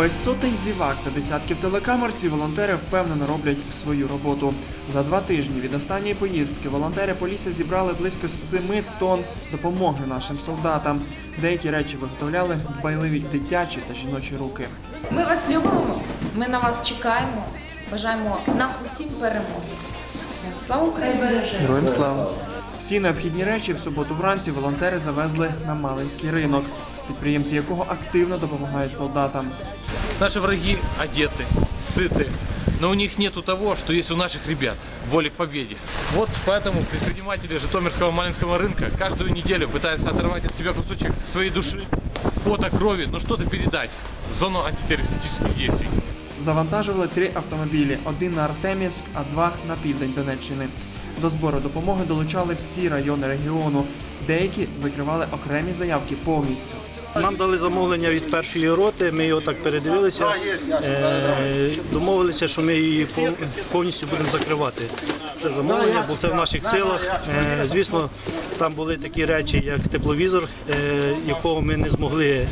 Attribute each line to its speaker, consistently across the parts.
Speaker 1: Без сотень зівак та десятків телекамер ці волонтери впевнено роблять свою роботу. За два тижні від останньої поїздки волонтери Полісся зібрали близько 7 тонн допомоги нашим солдатам. Деякі речі виготовляли дбайливі дитячі та жіночі руки.
Speaker 2: Ми вас любимо, ми на вас чекаємо. Бажаємо нам усім перемоги. Слава Україні!
Speaker 1: Героям слава! Всі необхідні речі в суботу вранці волонтери завезли на Малинський ринок, підприємці якого активно допомагають солдатам.
Speaker 3: Наши враги одеты, сыты, но у них нету того, что есть у наших ребят. Воли к победе. Вот поэтому предприниматели Житомирского Малинского рынка каждую неделю пытаются оторвать от себя кусочек своей души, пота, крови, но что-то передать в зону антитеррористических действий.
Speaker 1: Завантажували три автомобілі: один на Артемівськ, а два на південь Донеччини. До збору допомоги долучали всі райони регіону. Деякі закривали окремі заявки повністю.
Speaker 4: Нам дали замовлення від першої роти, ми його так передивилися, е, домовилися, що ми її повністю будемо закривати. Це замовлення, бо це в наших силах. Е, Звісно, там були такі речі, як тепловізор, е, якого ми не змогли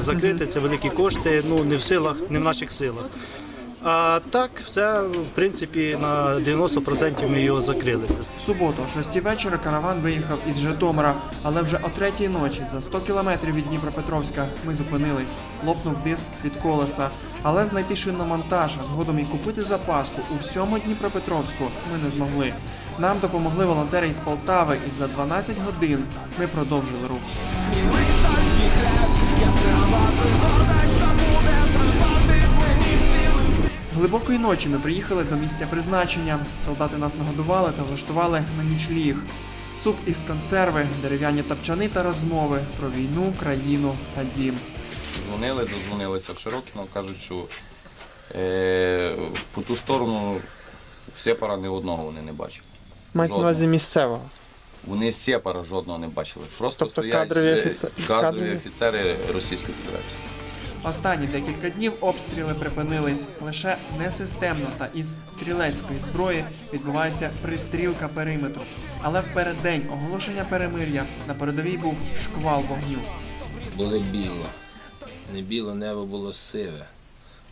Speaker 4: закрити. Це великі кошти, ну не в силах, не в наших силах. А так, все, в принципі, на 90% ми його закрили.
Speaker 1: Суботу, о 6 вечора, караван виїхав із Житомира, але вже о 3 ночі, за 100 кілометрів від Дніпропетровська, ми зупинились. Лопнув диск від колеса. Але знайти шиномонтаж, а згодом і купити запаску у всьому Дніпропетровську ми не змогли. Нам допомогли волонтери із Полтави, і за 12 годин ми продовжили рух. Глибокої ночі ми приїхали до місця призначення. Солдати нас нагодували та влаштували на нічліг. Суп із консерви, дерев'яні тапчани та розмови про війну, країну та дім.
Speaker 5: Дзвонили, дозвонилися в Широкіно, кажуть, що е, по ту сторону сепара ні одного вони не бачили.
Speaker 1: Мається
Speaker 5: на увазі
Speaker 1: місцевого.
Speaker 5: Вони сепара жодного не бачили. Просто
Speaker 1: Тобто
Speaker 5: стоять
Speaker 1: кадрові
Speaker 5: кадрові
Speaker 1: кадрові?
Speaker 5: офіцери Російської Федерації.
Speaker 1: Останні декілька днів обстріли припинились. Лише несистемно та із стрілецької зброї відбувається пристрілка периметру. Але в переддень оголошення перемир'я на передовій був шквал вогню.
Speaker 6: було біло. Не біло, небо було сиве.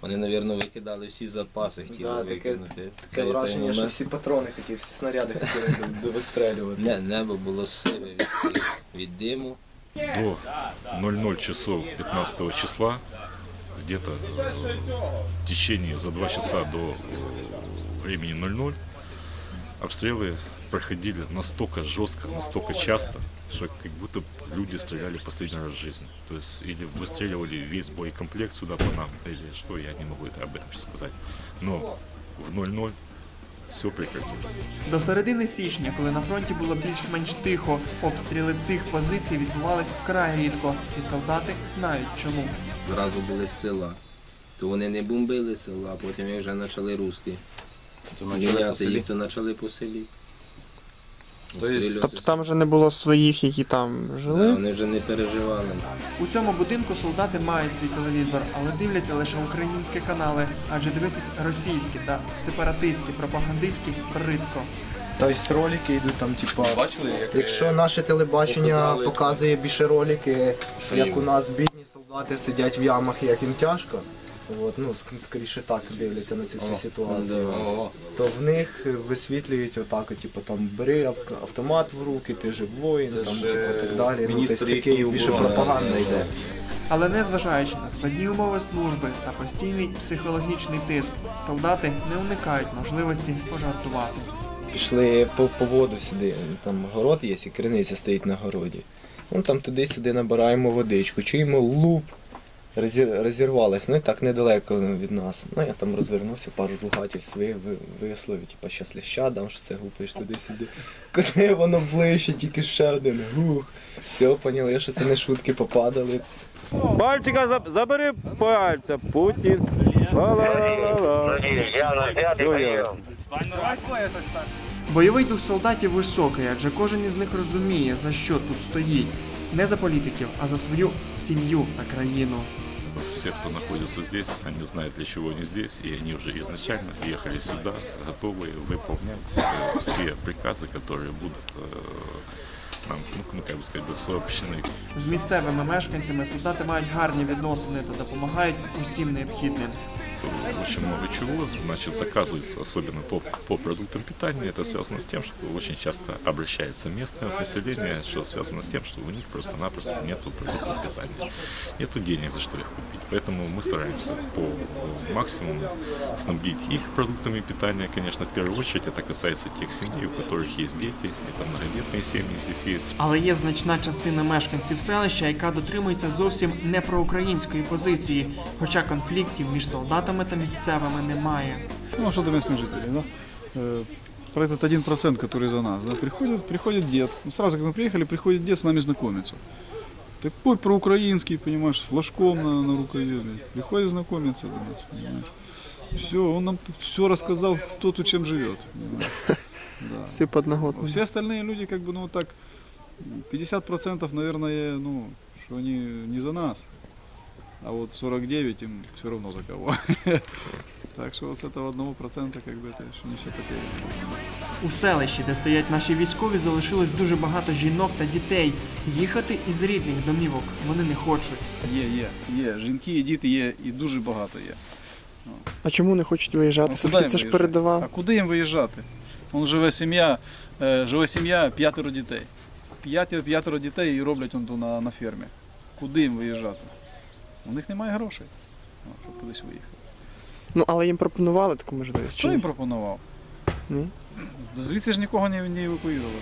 Speaker 6: Вони, мабуть, викидали всі запаси, хотіли
Speaker 7: Да, таке,
Speaker 6: викинути.
Speaker 7: таке враження, що всі патрони хотів, всі снаряди хотіли до- до- вистрелювати.
Speaker 6: Не, небо було сиве від, від диму.
Speaker 8: До 00 часов 15 числа, где-то э, в течение за два часа до э, времени 00, обстрелы проходили настолько жестко, настолько часто, что как будто люди стреляли последний раз в жизни. То есть или выстреливали весь боекомплект сюда по нам, или что, я не могу это об этом сейчас сказать. Но в 00 все прекратилось.
Speaker 1: До середини січня, коли на фронті було більш-менш тихо, обстріли цих позицій відбувались вкрай рідко, і солдати знають чому.
Speaker 6: Зразу були з села. То вони не бомбили села, а потім їх вже почали русти.
Speaker 5: То почали
Speaker 6: їх, то почали по селі.
Speaker 5: То.
Speaker 1: Тобто там вже не було своїх, які там
Speaker 6: Да,
Speaker 1: жили.
Speaker 6: вони вже не переживали.
Speaker 1: У цьому будинку солдати мають свій телевізор, але дивляться лише українські канали, адже дивитись російські та сепаратистські пропагандистські бридко.
Speaker 7: Тобто ролики йдуть там, типа.
Speaker 5: Бачили, як
Speaker 7: Якщо наше телебачення
Speaker 5: показали
Speaker 7: показує більше ролики,
Speaker 5: Що
Speaker 7: як у нас бідні солдати сидять в ямах, як їм тяжко. От, ну, ск- скоріше так дивляться на цю всю ситуацію.
Speaker 5: О,
Speaker 7: То в них висвітлюють отак, от, типу, там бери ав- автомат в руки, ти же воїн, там
Speaker 5: ж,
Speaker 7: типу,
Speaker 5: е,
Speaker 7: так далі. Ну,
Speaker 5: міністр
Speaker 7: тобто такий більше
Speaker 5: оборони.
Speaker 7: пропаганда йде.
Speaker 1: Але незважаючи на складні умови служби та постійний психологічний тиск, солдати не уникають можливості пожартувати.
Speaker 7: Пішли по, по воду сюди, там город є, і криниця стоїть на городі. Ну там туди-сюди набираємо водичку, чуємо луп, розірвалась, ну і так недалеко від нас. Ну я там розвернувся, пару ругатів своїх ви- висловив, типу, щас ляща дам, що це гупаєш туди-сюди. Куди воно ближче, тільки ще один гух. Все, поняли, що це не шутки попадали.
Speaker 9: Пальчика заб- забери пальця, Путін. Ла-ла-ла-ла-ла. Все ясно.
Speaker 1: Бойовий дух солдатів високий, адже кожен із них розуміє, за що тут стоїть. Не за політиків, а за свою сім'ю та країну
Speaker 8: Все, кто находится здесь, они знают, для чего они здесь, и они уже изначально ехали сюда, готовые выполнять э, все приказы, которые будут э, нам, ну, ну, как бы сказать, был сообщены.
Speaker 1: З місцевими мешканцями солдати мають гарні відносини та допомагають усім необхідним.
Speaker 8: Очень много чего, значит, заказывается, особенно по, по продуктам питания. Это связано с тем, что очень часто обращается местное население, что связано с тем, что у них просто-напросто нету продуктов питания, нету денег, за что их купить. Поэтому мы стараемся по э, максимуму снабдить их продуктами питания. Конечно, в первую очередь это касается тех семей, у которых есть дети, это многодетные семьи здесь есть.
Speaker 1: Але є значна частина мешканців селища, яка дотримується зовсім не проукраїнської позиції, хоча конфліктів між солдатами та місцевими немає.
Speaker 10: Ну, а что до местных жителей, да? Э, Про этот один процент, который за нас, да, приходит, приходит дед. Ну, Сразу, как мы приехали, приходит дед с нами знакомиться. Такой проукраинский, понимаешь, с флажком на, на рукаве. блядь. Приходит знакомиться, все, он нам все рассказал, кто тут чем живет. понимаешь. Да.
Speaker 1: Всі подноготні.
Speaker 10: Все остальные люди, как бы, ну, так, 50% наверное, ну, что они не за нас. А вот 49 им все равно за кого. Так что вот с этого одного процента, как бы, это еще не все такое.
Speaker 1: У селищі, де стоять наші військові, залишилось дуже багато жінок та дітей. Їхати із рідних домівок вони не хочуть.
Speaker 10: Є, є, є. Жінки і діти є, і дуже багато є.
Speaker 1: А чому не хочуть виїжджати?
Speaker 10: Ну, куди їм виїжджати? А куди їм виїжджати? Вон живе сім'я, е, живе сім'я п'ятеро дітей. П'ятеро, п'ятеро дітей і роблять он ту на, на фермі. Куди їм виїжджати? У них немає грошей, ну, щоб кудись виїхати.
Speaker 1: Ну але їм пропонували таку можливість.
Speaker 10: Хто їм пропонував?
Speaker 1: Ні.
Speaker 10: Звідси ж нікого не, не евакуювали.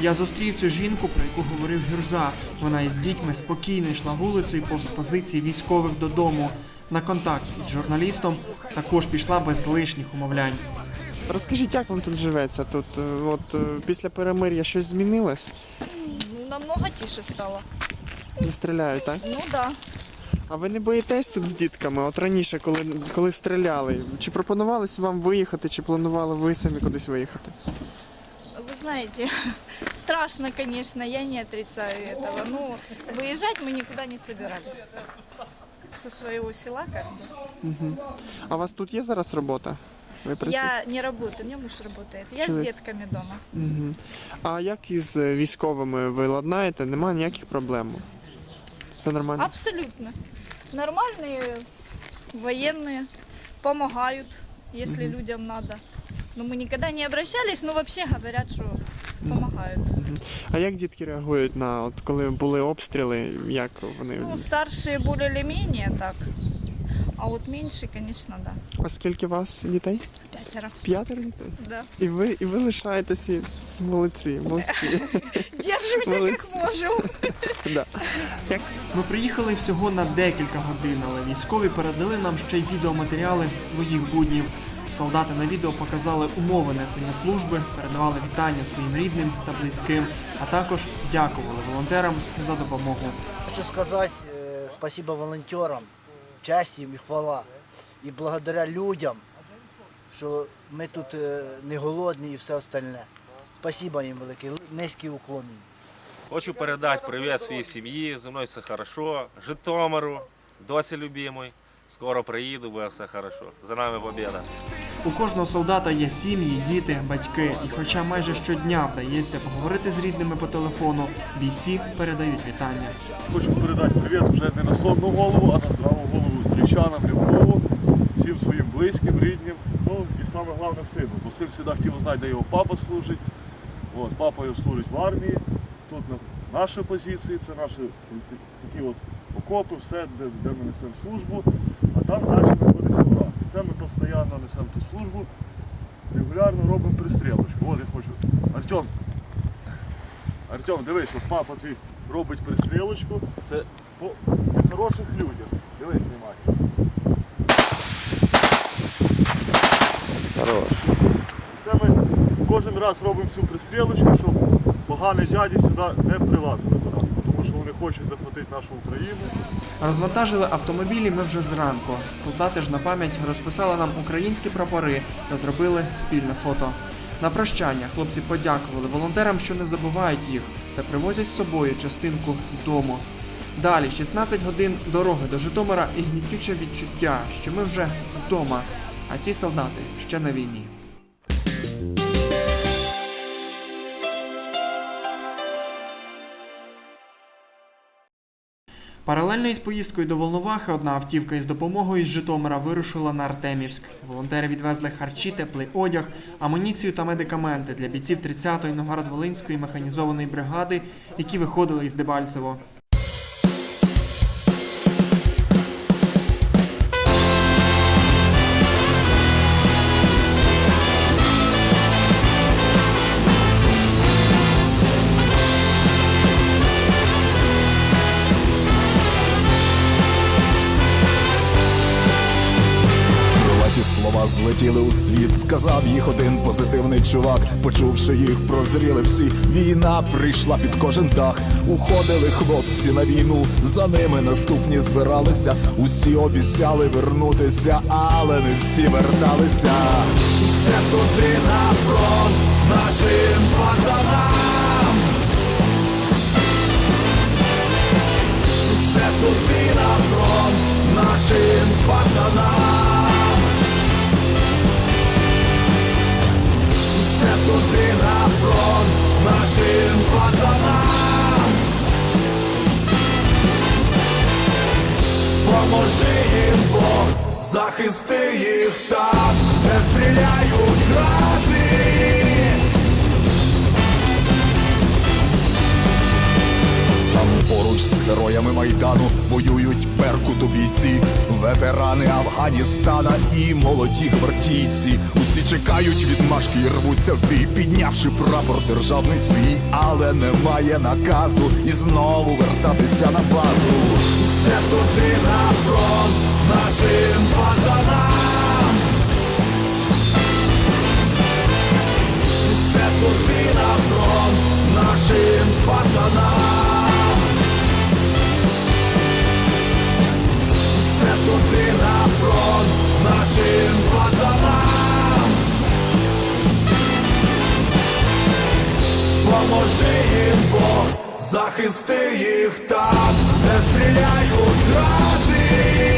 Speaker 1: Я зустрів цю жінку, про яку говорив Гюрза. Вона із дітьми спокійно йшла вулицею повз позиції військових додому. На контакт із журналістом також пішла без лишніх умовлянь. Розкажіть, як вам тут живеться? Тут е, от е, після перемир'я щось змінилось?
Speaker 11: Намного тише стало.
Speaker 1: Не стріляють, так?
Speaker 11: Ну да.
Speaker 1: А ви не боїтесь тут з дітками? От раніше, коли, коли стріляли, чи пропонувалось вам виїхати, чи планували ви самі кудись виїхати?
Speaker 11: Вы знаете, страшно, конечно, я не отрицаю этого. Ну, выезжать мы никуда не собирались. Со своего села как бы.
Speaker 1: А у вас тут є зараз робота? Ви працюєте?
Speaker 11: Я не работаю, у меня муж работает. Я
Speaker 1: Человек.
Speaker 11: с детками дома.
Speaker 1: Угу. А як із е, військовими ви ладнаєте? Нема ніяких проблем? Все нормально?
Speaker 11: Абсолютно. Нормальные военные, помогают, если людям надо. Но мы никогда не обращались, но вообще говорят, что помогают.
Speaker 1: А як дітки реагують на от коли були обстріли? Як вони?
Speaker 11: Ну, старшие более или менее так. А вот меньше, конечно, да.
Speaker 1: А скільки вас дітей?
Speaker 11: Пятеро.
Speaker 1: П'ятеро дітей?
Speaker 11: Да.
Speaker 1: І ви, і ви лишаєтеся молодці, молодці.
Speaker 11: Держимся
Speaker 1: Молодцы.
Speaker 11: как можем.
Speaker 1: Да. Ми приїхали всього на декілька годин, але військові передали нам ще й відеоматеріали своїх буднів. Солдати на відео показали умови несення служби, передавали вітання своїм рідним та близьким, а також дякували волонтерам за допомогу.
Speaker 12: Хочу сказать э, спасибо волонтерам, честь їм і хвала. І благодаря людям, що ми тут е, не голодні і все остальне. Спасибо їм велике, низький уклон. їм.
Speaker 13: Хочу передати привіт своїй сім'ї, зі мною все хорошо, Житомиру, доці любимої. Скоро приїду, буде все хорошо. За нами побіда.
Speaker 1: У кожного солдата є сім'ї, діти, батьки. І хоча майже щодня вдається поговорити з рідними по телефону, бійці передають вітання.
Speaker 14: Хочу передати привіт вже не на сонну голову, а на здраву голову зрічанам, Рябкову, всім своїм близьким, рідним. Ну і саме головне сину. Бо син завжди хотів знати, де його папа служить. От, папа його служить в армії. Тут на наші позиції, це наші такі от окопи, все, де, де ми несемо службу. А там далі знаходиться враг. І це ми постійно несемо ту службу. Регулярно робимо пристрілочку. От я хочу. Артем, Артем, дивись, от папа твій робить пристрілочку. Це по хороших людях. Дивись, знімай.
Speaker 9: Хорош.
Speaker 14: Це ми кожен раз робимо цю пристрілочку, щоб погані дяді сюди не прилазили до нас, тому що вони хочуть захватити нашу Україну.
Speaker 1: Розвантажили автомобілі ми вже зранку. Солдати ж на пам'ять розписали нам українські прапори та зробили спільне фото. На прощання хлопці подякували волонтерам, що не забувають їх, та привозять з собою частинку дому. Далі 16 годин дороги до Житомира і гнітюче відчуття, що ми вже вдома, а ці солдати ще на війні. Паралельно із поїздкою до Волновахи одна автівка із допомогою з Житомира вирушила на Артемівськ. Волонтери відвезли харчі, теплий одяг, амуніцію та медикаменти для бійців 30-ї Новгород-Волинської механізованої бригади, які виходили із Дебальцево.
Speaker 15: Слова злетіли у світ, сказав їх один позитивний чувак. Почувши їх, прозріли всі. Війна прийшла під кожен дах. Уходили хлопці на війну. За ними наступні збиралися. Усі обіцяли вернутися, але не всі верталися. Все туди на фронт захисти їх там, де стріляють гради. Там поруч з героями майдану воюють беркутобійці, ветерани Афганістана і молоді гвардійці. Усі чекають відмашки і рвуться в бій, піднявши прапор державний свій, але немає наказу і знову вертатися на базу. Все туди на фронт захисти їх там, де стріляють гради.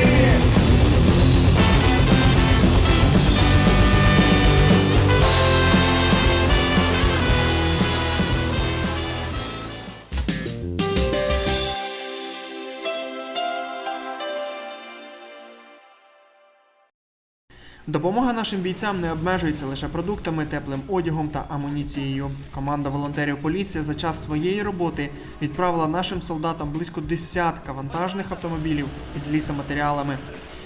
Speaker 1: Допомога нашим бійцям не обмежується лише продуктами, теплим одягом та амуніцією. Команда волонтерів Полісся за час своєї роботи відправила нашим солдатам близько десятка вантажних автомобілів із лісоматеріалами.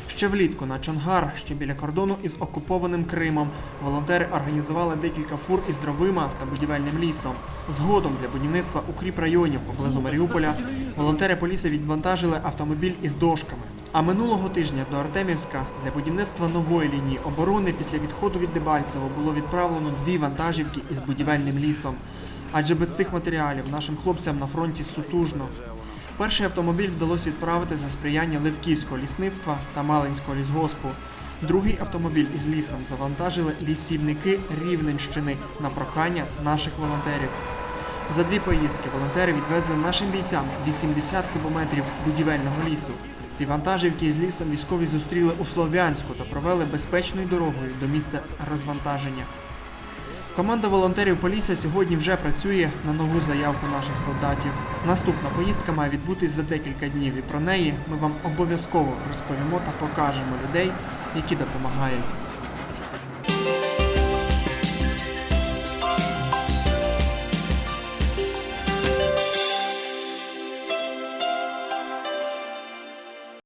Speaker 1: Ще влітку на Чонгар, ще біля кордону із окупованим Кримом, волонтери організували декілька фур із дровима та будівельним лісом. Згодом для будівництва укріп районів поблизу Маріуполя волонтери Полісся відвантажили автомобіль із дошками. А минулого тижня до Артемівська для будівництва нової лінії оборони після відходу від Дебальцево було відправлено дві вантажівки із будівельним лісом. Адже без цих матеріалів нашим хлопцям на фронті сутужно. Перший автомобіль вдалося відправити за сприяння Левківського лісництва та Малинського лісгоспу. Другий автомобіль із лісом завантажили лісівники Рівненщини на прохання наших волонтерів. За дві поїздки волонтери відвезли нашим бійцям 80 кубометрів будівельного лісу. Ці вантажівки з лісом військові зустріли у Слов'янську та провели безпечною дорогою до місця розвантаження. Команда волонтерів Полісся сьогодні вже працює на нову заявку наших солдатів. Наступна поїздка має відбутись за декілька днів, і про неї ми вам обов'язково розповімо та покажемо людей, які допомагають.